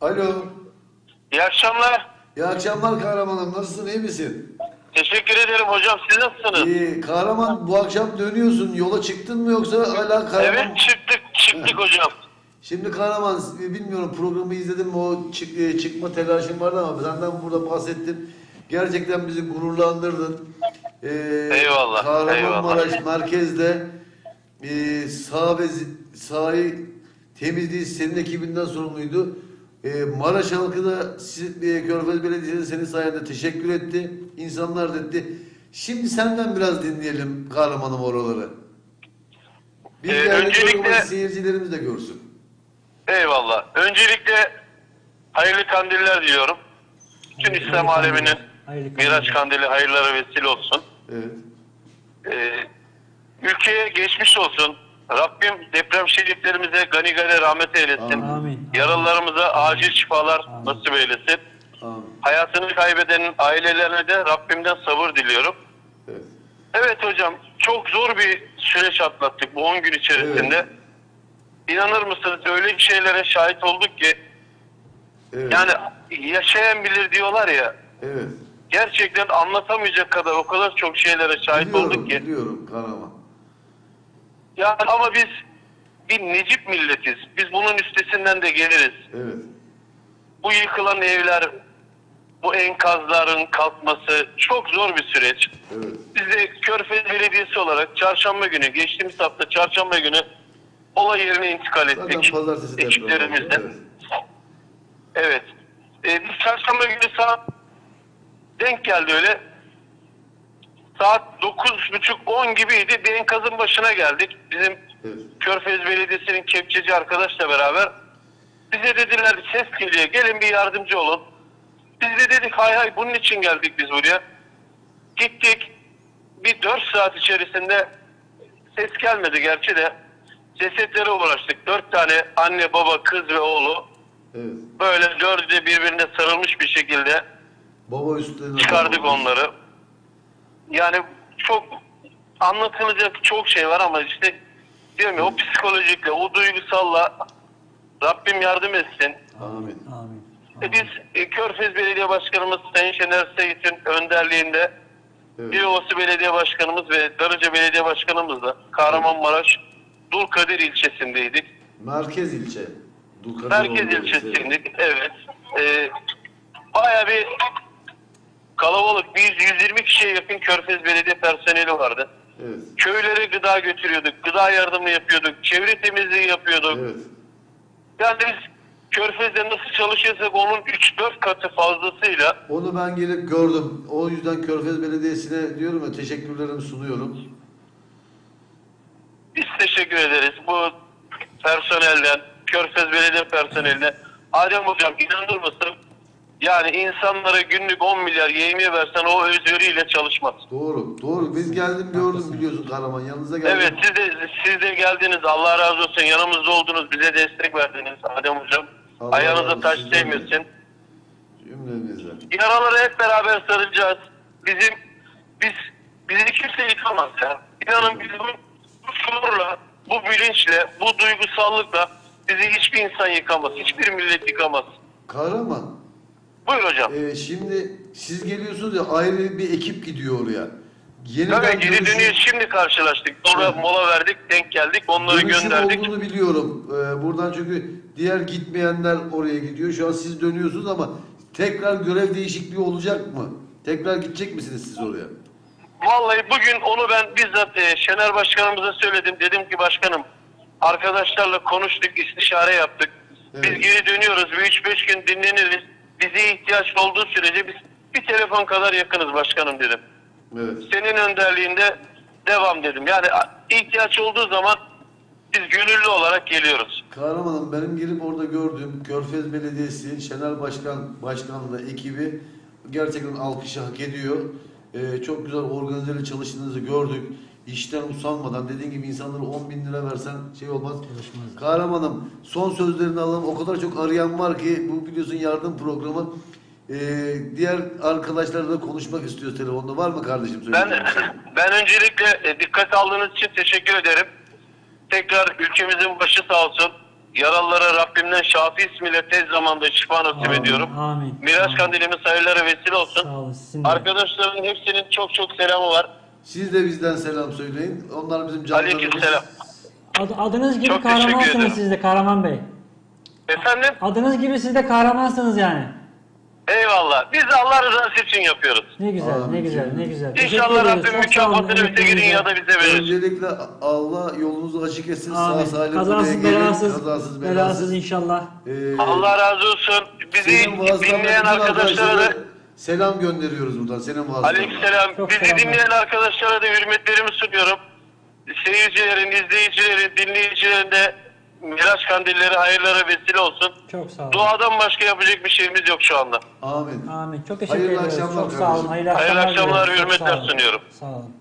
Alo. İyi akşamlar. İyi akşamlar kahramanım. Nasılsın? iyi misin? Teşekkür ederim hocam. Siz nasılsınız? İyi. Kahraman bu akşam dönüyorsun. Yola çıktın mı yoksa hala kahraman? Evet çıktık çıktık hocam. Şimdi kahraman bilmiyorum programı izledim mi o çık- e, çıkma telaşın vardı ama senden burada bahsettim. Gerçekten bizi gururlandırdın. Ee, Eyvallah, Kahramanmaraş merkezde e, sağ ve sahayı temizliği senin ekibinden sorumluydu. E, Maraş halkı da siz, e, Körfez Belediyesi senin sayende teşekkür etti. İnsanlar da etti. Şimdi senden biraz dinleyelim kahramanım oraları. Bir Ee, öncelikle- seyircilerimiz de görsün. Eyvallah. Öncelikle hayırlı kandiller diliyorum. Tüm Hayırlı İslam kandiller. aleminin Hayırlı. Miraç kandili hayırlara vesile olsun. Evet. Ee, ülkeye geçmiş olsun. Rabbim deprem şehitlerimize gani gani rahmet eylesin. Amin. Yaralılarımıza acil şifalar Amin. nasip eylesin. Amin. Hayatını kaybedenin ailelerine de Rabbimden sabır diliyorum. Evet. Evet hocam çok zor bir süreç atlattık bu 10 gün içerisinde. Evet. İnanır mısınız öyle şeylere şahit olduk ki Evet. yani yaşayan bilir diyorlar ya evet. gerçekten anlatamayacak kadar o kadar çok şeylere şahit Biliyorum, olduk ki. biliyorum kahraman. Yani ama biz bir Necip milletiz. Biz bunun üstesinden de geliriz. Evet. Bu yıkılan evler, bu enkazların kalkması çok zor bir süreç. Evet. Biz de Körfez Belediyesi olarak çarşamba günü, geçtiğimiz hafta çarşamba günü olay yerine intikal ettik. ekiplerimizle. evet. Evet. Ee, biz çarşamba günü saat denk geldi öyle. Saat 9.30-10 gibiydi. Bir enkazın başına geldik. Bizim Evet. Körfez Belediyesi'nin kepçeci arkadaşla beraber. Bize dediler ses geliyor. Gelin bir yardımcı olun. Biz de dedik hay hay bunun için geldik biz buraya. Gittik. Bir 4 saat içerisinde ses gelmedi gerçi de. Cesetlere uğraştık. 4 tane anne, baba, kız ve oğlu. Evet. Böyle dördü de birbirine sarılmış bir şekilde Baba çıkardık onları. Yani çok anlatılacak çok şey var ama işte diyorum ya o psikolojikle, o duygusalla Rabbim yardım etsin. Amin. Amin. E biz e, Körfez Belediye Başkanımız Sayın Şener Seyit'in önderliğinde Evet. Dilovası Belediye Başkanımız ve Darıca Belediye Başkanımızla Kahramanmaraş Dulkadir ilçesindeydik. Merkez ilçe. Dulkadir Merkez ilçesindeydik. Evet. 120 kişiye yakın Körfez Belediye personeli vardı. Evet. Köylere gıda götürüyorduk. Gıda yardımı yapıyorduk. Çevre temizliği yapıyorduk. Evet. Yani biz Körfez'de nasıl çalışıyorsak onun 3-4 katı fazlasıyla Onu ben gelip gördüm. O yüzden Körfez Belediyesi'ne diyorum ya teşekkürlerimi sunuyorum. biz teşekkür ederiz. Bu personelden, Körfez Belediye personeline. Adem Hocam inanır mısın? Yani insanlara günlük 10 milyar yemeğe versen o özveriyle çalışmaz. Doğru. Doğru. Biz geldim gördüm biliyorsun kahraman. Yanınıza geldim. Evet siz de, siz de geldiniz. Allah razı olsun. Yanımızda oldunuz. Bize destek verdiniz Adem Hocam. Allah Ayağınıza taş değmesin. Cümlemizle. Yaraları hep beraber saracağız. Bizim biz bizi kimse yıkamaz ya. İnanın biz bu, bu şuurla, bu bilinçle, bu duygusallıkla bizi hiçbir insan yıkamaz. Hiçbir millet yıkamaz. Kahraman. Buyur hocam. e, şimdi siz geliyorsunuz ya ayrı bir ekip gidiyor oraya. Yeniden Tabii geri dönüşüm- dönüyoruz. Şimdi karşılaştık. Sonra mola verdik, denk geldik. Onları Dönüşüm gönderdik. olduğunu biliyorum. Ee, buradan çünkü diğer gitmeyenler oraya gidiyor. Şu an siz dönüyorsunuz ama tekrar görev değişikliği olacak mı? Tekrar gidecek misiniz siz oraya? Vallahi bugün onu ben bizzat e, Şener Başkanımıza söyledim. Dedim ki başkanım arkadaşlarla konuştuk, istişare yaptık. Biz Evet. geri dönüyoruz. Bir 3-5 gün dinleniriz. Bize ihtiyaç olduğu sürece biz bir telefon kadar yakınız başkanım dedim. Evet. Senin önderliğinde devam dedim. Yani ihtiyaç olduğu zaman biz gönüllü olarak geliyoruz. Kahramanım benim gelip orada gördüğüm Körfez Belediyesi Şener Başkan Başkanlığı ekibi gerçekten alkışı hak ediyor. Ee, çok güzel organizeli çalıştığınızı gördük. İşten usanmadan dediğin gibi insanlara 10 bin lira versen şey olmaz. Çalışmaz. Kahramanım son sözlerini alalım. O kadar çok arayan var ki bu biliyorsun yardım programı. Ee, diğer arkadaşlarla da konuşmak istiyor telefonda. Var mı kardeşim? Ben şey? ben öncelikle e, dikkat aldığınız için teşekkür ederim. Tekrar ülkemizin başı sağ olsun. Yaralılara Rabbimden Şafi ismiyle tez zamanda şifa nasip Amin, ediyorum. amin, Miraç amin. kandilimiz hayırlara vesile Sağ olsun. olun. Sizin de. Arkadaşların hepsinin çok çok selamı var. Siz de bizden selam söyleyin. Onlar bizim canlarımız. Aleykümselam. Ad- adınız gibi Çok teşekkür kahramansınız ederim. siz de Kahraman Bey. Efendim? Adınız gibi siz de kahramansınız yani. Eyvallah. Biz de Allah rızası için yapıyoruz. Ne güzel, Amin. ne güzel, ne güzel. İnşallah ederiz. Rabbim Çok sağ olun, mükafatını bize emeklerinize. girin ya da bize verir. Öncelikle Allah yolunuzu açık etsin. Amin. Sağ salim buraya Kazasız gelin. belasız, belasız belasız. inşallah. Ee, Allah razı olsun. Bizi senin vaazlarına dinleyen bütün arkadaşlara da selam gönderiyoruz buradan. Senin vaazlarına. Aleykümselam. Çok Bizi selamlar. dinleyen arkadaşlara da hürmetlerimi sunuyorum. Seyircilerin, izleyicilerin, dinleyicilerin de Miraç kandilleri hayırlara vesile olsun. Çok sağ olun. Duadan başka yapacak bir şeyimiz yok şu anda. Amin. Amin. Çok teşekkür Hayırlı ediyoruz. akşamlar Çok sağ olun. kardeşim. Hayırlı Hayırlı akşamlar. hürmetler olun. sunuyorum. Sağ olun.